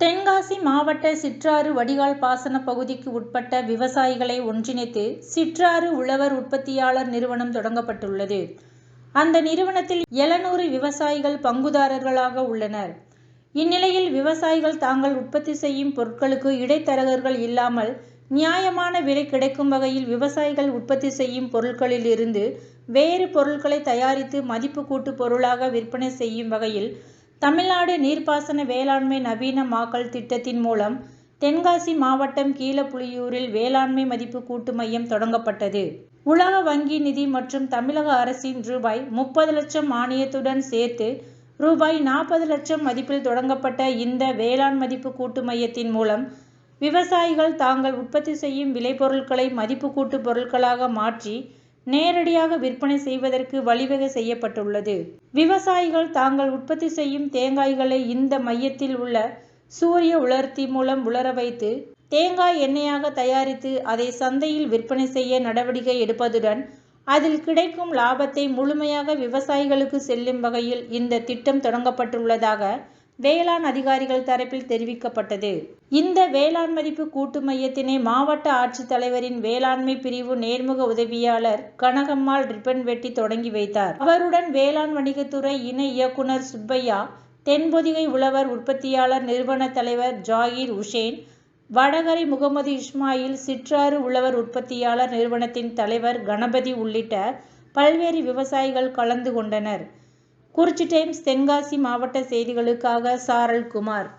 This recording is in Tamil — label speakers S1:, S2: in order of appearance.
S1: தென்காசி மாவட்ட சிற்றாறு வடிகால் பாசன பகுதிக்கு உட்பட்ட விவசாயிகளை ஒன்றிணைத்து சிற்றாறு உழவர் உற்பத்தியாளர் நிறுவனம் தொடங்கப்பட்டுள்ளது. அந்த நிறுவனத்தில் எழுநூறு விவசாயிகள் பங்குதாரர்களாக உள்ளனர். இந்நிலையில் விவசாயிகள் தாங்கள் உற்பத்தி செய்யும் பொருட்களுக்கு இடைத்தரகர்கள் இல்லாமல் நியாயமான விலை கிடைக்கும் வகையில் விவசாயிகள் உற்பத்தி செய்யும் பொருட்களில் இருந்து வேறு பொருட்களை தயாரித்து மதிப்பு கூட்டு பொருளாக விற்பனை செய்யும் வகையில் தமிழ்நாடு நீர்ப்பாசன வேளாண்மை நவீனமாக்கல் திட்டத்தின் மூலம் தென்காசி மாவட்டம் கீழப்புலியூரில் வேளாண்மை மதிப்பு கூட்டு மையம் தொடங்கப்பட்டது. உலக வங்கி நிதி மற்றும் தமிழக அரசின் ரூபாய் முப்பது லட்சம் மானியத்துடன் சேர்த்து ரூபாய் நாற்பது லட்சம் மதிப்பில் தொடங்கப்பட்ட இந்த வேளாண் மதிப்பு கூட்டு மையத்தின் மூலம் விவசாயிகள் தாங்கள் உற்பத்தி செய்யும் விளைபொருட்களை மதிப்பு கூட்டு பொருட்களாக மாற்றி நேரடியாக விற்பனை செய்வதற்கு வழிவகை செய்யப்பட்டுள்ளது. விவசாயிகள் தாங்கள் உற்பத்தி செய்யும் தேங்காய்களை இந்த மையத்தில் உள்ள சூரிய உலர்த்தி மூலம் உலர வைத்து தேங்காய் எண்ணெயாக தயாரித்து அதை சந்தையில் விற்பனை செய்ய நடவடிக்கை எடுப்பதுடன் அதில் கிடைக்கும் லாபத்தை முழுமையாக விவசாயிகளுக்கு செல்லும் வகையில் இந்த திட்டம் தொடங்கப்பட்டுள்ளதாக வேளாண் அதிகாரிகள் தரப்பில் தெரிவிக்கப்பட்டது. இந்த வேளாண் மதிப்பு கூட்டு மையத்தினை மாவட்ட ஆட்சித்தலைவரின் வேளாண்மை பிரிவு நேர்முக உதவியாளர் கனகம்மாள் ரிப்பன் வெட்டி தொடங்கி வைத்தார். அவருடன் வேளாண் வணிகத்துறை இணை இயக்குனர் சுப்பையா, தென்பொதிகை உழவர் உற்பத்தியாளர் நிறுவன தலைவர் ஜாகீர் உஷேன் வடகரை முகமது இஸ்மாயில், சிற்றாறு உழவர் உற்பத்தியாளர் நிறுவனத்தின் தலைவர் கணபதி உள்ளிட்ட பல்வேறு விவசாயிகள் கலந்து கொண்டனர். குறிச்சி டைம்ஸ் தென்காசி மாவட்ட செய்திகளுக்காக சாரல்குமார்.